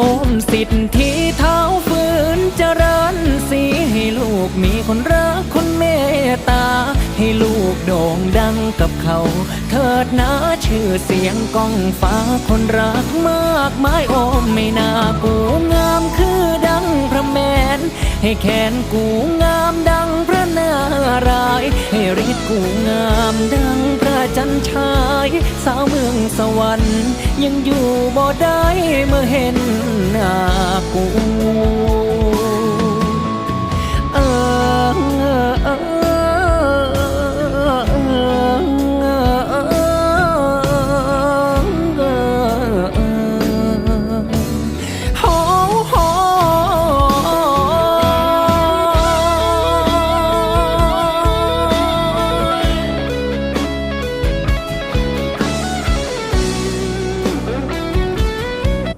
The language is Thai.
อมสิทธิเท้าฝืนเจริญสีให้ลูกมีคนรักคนเมตตา ให้ลูกโด่งดังกับเขา เถิดนะชื่อเสียงก้องฟ้าคนรักมากมายโอมไม่น่ากูงามคือดังพระแมน ให้แขนกูงามดังพระนาราย ให้ฤทธิ์กูงามดังพระจันทร์ชา สาวเมืองสวรรค์ยังอยู่บ่ได้เมื่อเห็นหน้ากู